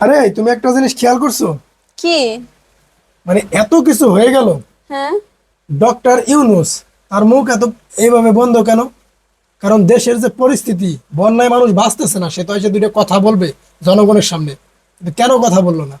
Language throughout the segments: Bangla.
আরে তুমি একটা জিনিস খেয়াল করছ? কি? মানে এত কিছু হয়ে গেল। হ্যাঁ? ডক্টর ইউনুস তার মুখ এত এইভাবে বন্ধ কেন? কারণ দেশের যে পরিস্থিতি বন্যায় মানুষ বাঁচতেছে না সে তো এসে দুইটা কথা বলবে জনগণের সামনে। কেন কথা বলল না?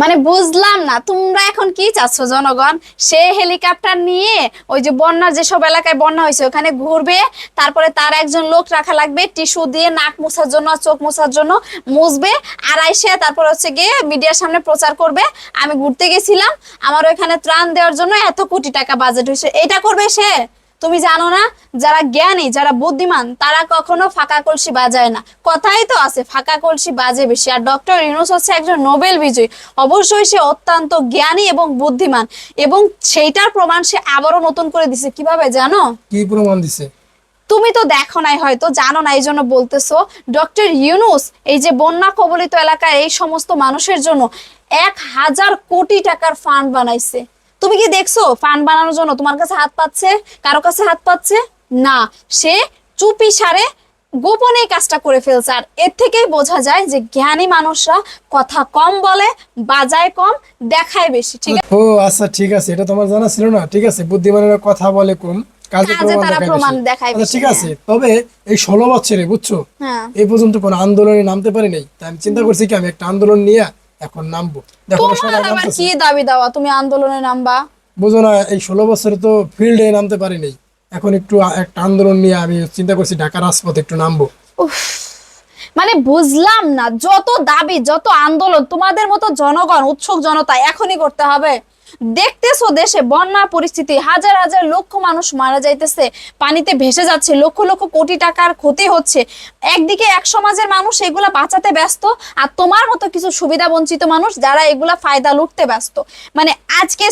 মানে বুঝলাম না, তোমরা এখন কি চাচ্ছ জনগণ? সে হেলিকপ্টার নিয়ে ওই যে বন্যার যেসব এলাকায় বন্যা হয়েছে, ওখানে ঘুরবে, তারপরে তার একজন লোক রাখা লাগবে, টিস্যু দিয়ে নাক মোছার জন্য, চোখ মোছার জন্য মুছবে আর আইসে তারপর হচ্ছে গিয়ে মিডিয়ার সামনে প্রচার করবে। আমি ঘুরতে গেছিলাম, আমার ওইখানে ত্রাণ দেওয়ার জন্য এত কোটি টাকা বাজেট হয়েছে। এটা করবে সে? তুমি জানো না যারা জ্ঞানী যারা বুদ্ধিমান তারা কখনো ফাঁকা কলসি বাজায় না। কথাই তো আছে ফাঁকা কলসি বাজে বেশি। আর ডক্টর ইউনুস হচ্ছে একজন নোবেল বিজয়ী। অবশ্যই সে অত্যন্ত জ্ঞানী এবং বুদ্ধিমান এবং সেইটার প্রমাণ সে আবারও নতুন করে দিছে। কীভাবে জানো? কি প্রমাণ দিছে? তুমি তো দেখো নাই হয়তো জানো না এই জন্য বলতেছো। ডক্টর ইউনুস এই যে বন্যা কবলিত এলাকায় এই সমস্ত মানুষের জন্য এক হাজার কোটি টাকার ফান্ড বানাইছে। তুমি কি দেখছ? ফান্ড বানানোর জন্য তোমার কাছে হাত পাচ্ছে? কারও কাছে হাত পাচ্ছে? না। সে চুপি সারে গোপনে কাজটা করে ফেলছে। আর এর থেকেই বোঝা যায় যে জ্ঞানী মানুষরা কথা কম বলে বাজায় কম দেখায় বেশি ঠিক আছে? ও আচ্ছা ঠিক আছে। এটা তোমার জানা ছিল না ঠিক আছে? বুদ্ধিমানেরা কথা বলে কম কাজে তারা দেখায় প্রমাণ। দেখায় আচ্ছা ঠিক হ্যাঁ। আছে তবে এই ষোলো বছরে বুঝছ? হ্যাঁ। এই পর্যন্ত কোনো আন্দোলনে নামতে পারি নাই তাই আমি চিন্তা করছি কি আমি একটা আন্দোলন নিয়ে এখন নামবো। দেখো তোমার আবার কি দাবি দেওয়া? তুমি আন্দোলনে নামবা। বুঝো না এই ষোলো বছরে তো ফিল্ডে নামতে পারিনি। নাই এখন একটু একটা আন্দোলন নিয়ে আমি চিন্তা করছি ঢাকা রাজপথ একটু নামবো। উফ, মানে বুঝলাম না যত দাবি যত আন্দোলন তোমাদের মতো জনগণ উৎসুক জনতা এখনই করতে হবে। দেখতেছো দেশে বন্যা পরিস্থিতি, হাজার হাজার লক্ষ মানুষ মারা যাইতেছে, পানিতে ভেসে যাচ্ছে, লক্ষ লক্ষ কোটি টাকার ক্ষতি হচ্ছে। একদিকে এক সমাজের মানুষ এগুলা বাঁচাতে ব্যস্ত, আর তোমার মতো কিছু সুবিধা বঞ্চিত মানুষ যারা এগুলা ফায়দা লুটতে ব্যস্ত। মানে আজকে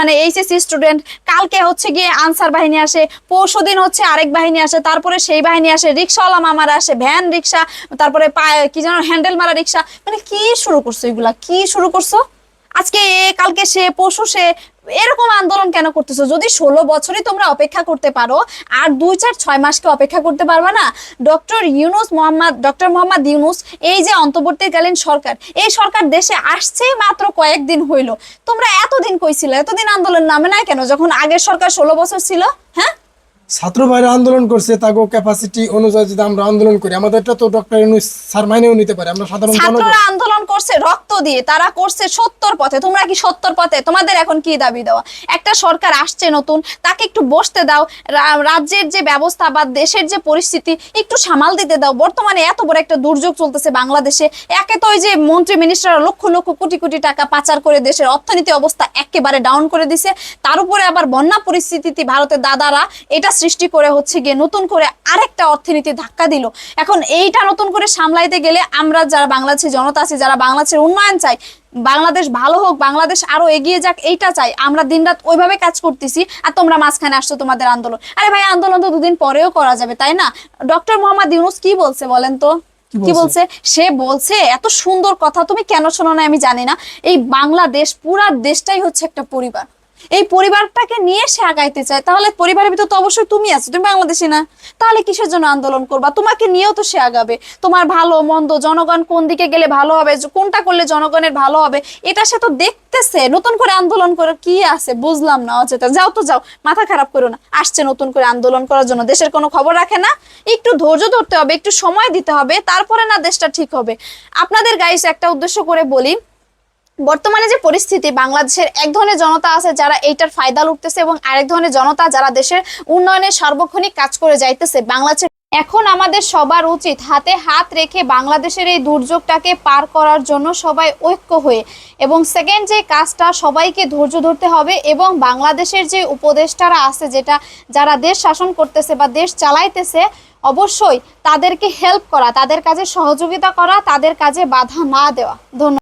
মানে এইচএসসি স্টুডেন্ট, কালকে হচ্ছে গিয়ে আনসার বাহিনী আসে পরশু দিন হচ্ছে আরেক বাহিনী আসে, তারপরে সেই বাহিনী আসে, রিক্সাওয়ালা মামারা আসে, ভ্যান রিক্সা, তারপরে কি যেন হ্যান্ডেল মারা রিক্সা মানে কি শুরু করছ এগুলা? কি শুরু করছ? আজকে এ কালকে সে পশু সে, এরকম আন্দোলন কেন করতেছো? যদি ষোলো বছরই তোমরা অপেক্ষা করতে পারো, আর দুই চার ছয় মাসকে অপেক্ষা করতে পারবে না, ডক্টর ইউনুস মোহাম্মদ, ডক্টর মোহাম্মদ ইউনুস, এই যে অন্তর্বর্তীকালীন সরকার, এই সরকার দেশে আসছেই মাত্র কয়েকদিন হইল। তোমরা এতদিন কইছিলে, এতদিন আন্দোলন নামে না কেন? যখন আগের সরকার ষোলো বছর ছিল হ্যাঁ? ছাত্র ভাইরা আন্দোলন করছে তাকে ক্যাপাসিটি অনুযায়ী যদি আমরা আন্দোলন করি আমাদেরটা তো ডক্টর ইউনুস স্যার মাইনেও নিতে পারে। আমরা সাধারণ ছাত্ররা আন্দোলন করছে রক্ত দিয়ে তারা করছে সত্তর পথে। তোমরা কি সত্তর পথে? তোমাদের এখন কি দাবি দেওয়া? একটা সরকার আসছে নতুন তাকে একটু বসতে দাও। রাজ্যের যে ব্যবস্থা বা দেশের যে পরিস্থিতি একটু সামাল দিতে দাও। বর্তমানে এত বড় একটা দুর্যোগ চলতেছে বাংলাদেশে। একে তো ওই যে মন্ত্রী মিনিস্টাররা লক্ষ লক্ষ কোটি কোটি টাকা পাচার করে দেশের অর্থনীতি অবস্থা একেবারে ডাউন করে দিছে। তার উপরে আবার বন্যা পরিস্থিতিতে ভারতের দাদারা এটা সৃষ্টি করে হচ্ছে গিয়ে নতুন করে আরেকটা অর্থনীতি ধাক্কা দিল। এখন এইটা নতুন করে সামলাইতে গেলে আমরা যারা বাংলাদেশের জনতা আছি যারা বাংলাদেশের উন্নয়ন চাই বাংলাদেশ ভালো হোক বাংলাদেশ আরও এগিয়ে যাক এইটা চাই। আমরা দিনরাত ওইভাবে কাজ করতেছি আর তোমরা মাঝখানে আসছো তোমাদের আন্দোলন। আরে ভাই আন্দোলন তো দুদিন পরেও করা যাবে তাই না? ডক্টর মোহাম্মদ ইউনুস কি বলছে বলেন তো? কি? বলছে? সে বলছে এত সুন্দর কথা তুমি কেন শোনো না আমি জানি না। এই বাংলাদেশ পুরা দেশটাই হচ্ছে একটা পরিবার। এই পরিবারটাকে নিয়ে সে আগাইতে চায়, তাহলে পরিবারের ভিতর তো অবশ্যই তুমি আছো, তুমি বাংলাদেশি না। তাহলে কিসের জন্য আন্দোলন করবা? তোমাকে নিয়েও তো সে আগাবে। তোমার ভালো, মন্দ, জনগণ কোন দিকে গেলে ভালো হবে কোনটা করলে জনগণের ভালো হবে, এটা সে তো দেখতেছে। নতুন করে আন্দোলন করে কি আছে বুঝলাম না অচেতা যাও তো যাও, মাথা খারাপ করো না। আসছে নতুন করে আন্দোলন করার জন্য। দেশের কোনো খবর রাখে না? একটু ধৈর্য ধরতে হবে, একটু সময় দিতে হবে, তারপরে না দেশটা ঠিক হবে। আপনাদের গাইস একটা উদ্দেশ্য করে বলি বর্তমানে যে পরিস্থিতি, বাংলাদেশের এক ধরনের জনতা আছে যারা এইটার ফায়দা লুটতেছে এবং আরেক ধরনের জনতা যারা দেশের উন্নয়নে সার্বক্ষণিক কাজ করে যাইতেছে। বাংলাদেশের এখন আমাদের সবার উচিত হাতে হাত রেখে বাংলাদেশের এই দুর্যোগটাকে পার করার জন্য সবাই ঐক্য হয়ে এবং সেকেন্ড যে কাজটা সবাইকে ধৈর্য ধরতে হবে এবং বাংলাদেশের যে উপদেষ্টারা আছে যেটা, যারা দেশ শাসন করতেছে বা দেশ চালাইতেছে, অবশ্যই তাদেরকে হেল্প করা, তাদের কাজে সহযোগিতা করা, তাদের কাজে বাধা না দেওয়া। ধন্যবাদ।